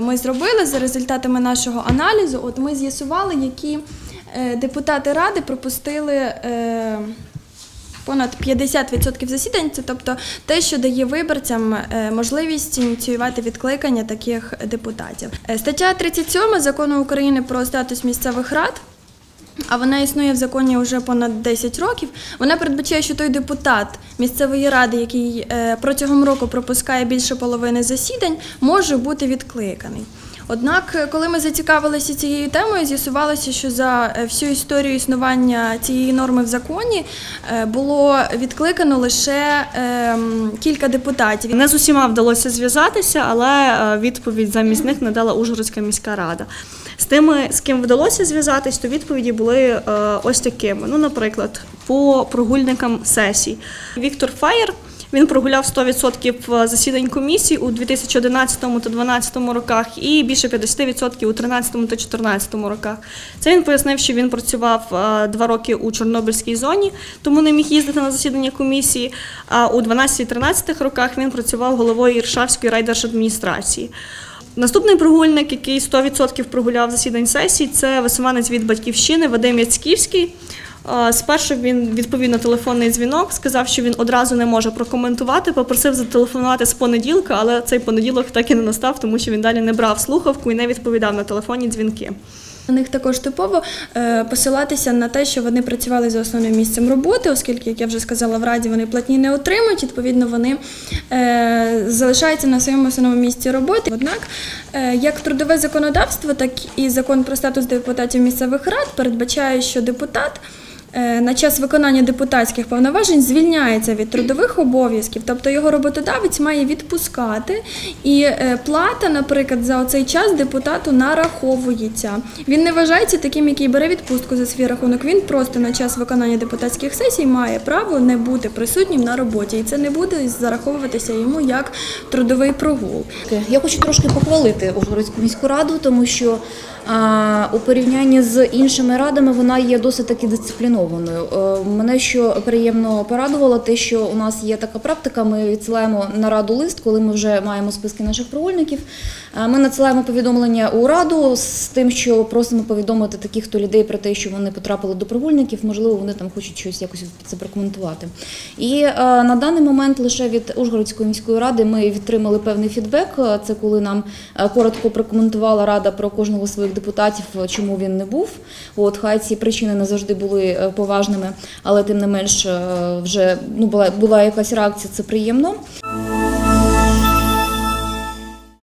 Ми зробили за результатами нашого аналізу. От ми з'ясували, які е, депутати ради пропустили. е, Понад 50% засідань, це тобто те, що дає виборцям е, можливість ініціювати відкликання таких депутатів. Стаття 37 закону України про статус місцевих рад. А вона існує в законі вже понад 10 років. Вона передбачає, що той депутат місцевої ради, який е, протягом року пропускає більше половини засідань, може бути відкликаний. Однак, е, коли ми зацікавилися цією темою, з'ясувалося, що за е, всю історію існування цієї норми в законі е, було відкликано лише ем, кілька депутатів. Не з усіма вдалося зв'язатися, але відповідь замість них надала Ужгородська міська рада. З тими, з ким вдалося зв'язатись, то відповіді були ось такими. Ну, наприклад, по прогульникам сесій. Віктор Фаєр. Він прогуляв 100% засідань комісій у 2011 та 2012 роках і більше 50% у 2013 та 2014 роках. Це він пояснив, що він працював е, два роки у Чорнобильській зоні, тому не міг їздити на засідання комісії. А у 12-13 роках він працював головою Іршавської райдержадміністрації. Наступний прогульник, який 100% прогуляв засідань сесій, це висуванець від батьківщини Вадим Яцьківський. Е, Спершу він відповів на телефонний дзвінок, сказав, що він одразу не може прокоментувати, попросив зателефонувати з понеділка, але цей понеділок так і не настав, тому що він далі не брав слухавку і не відповідав на телефонні дзвінки. На них також типово е, посилатися на те, що вони працювали за основним місцем роботи, оскільки, як я вже сказала, в раді вони платні не отримують. Відповідно, вони е, залишаються на своєму основному місці роботи. Однак, як трудове законодавство, так і закон про статус депутатів місцевих рад передбачає, що депутат. Е, На час виконання депутатських повноважень звільняється від трудових обов'язків, тобто його роботодавець має відпускати, і е, плата, наприклад, за цей час депутату нараховується. Він не вважається таким, який бере відпустку за свій рахунок. Він просто на час виконання депутатських сесій має право не бути присутнім на роботі, і це не буде зараховуватися йому як трудовий прогул. Я хочу трошки похвалити Ужгородську міську раду, тому що а, у порівнянні з іншими радами вона є досить таки дисциплінованою. Е, Мене що приємно порадувало, те, що у нас є така практика. Ми відсилаємо на раду лист, коли ми вже маємо списки наших прогульників. Е, Ми надсилаємо повідомлення у раду з тим, що просимо повідомити таких то людей про те, що вони потрапили до прогульників. Можливо, вони там хочуть щось якось це прокоментувати. І е, на даний момент лише від Ужгородської міської ради ми відтримали певний фідбек. Це коли нам коротко прокоментувала рада про кожного своїх депутатів, чому він не був. От хай ці причини не завжди були поважними, але тим не менш е, вже ну була була якась реакція. Це приємно.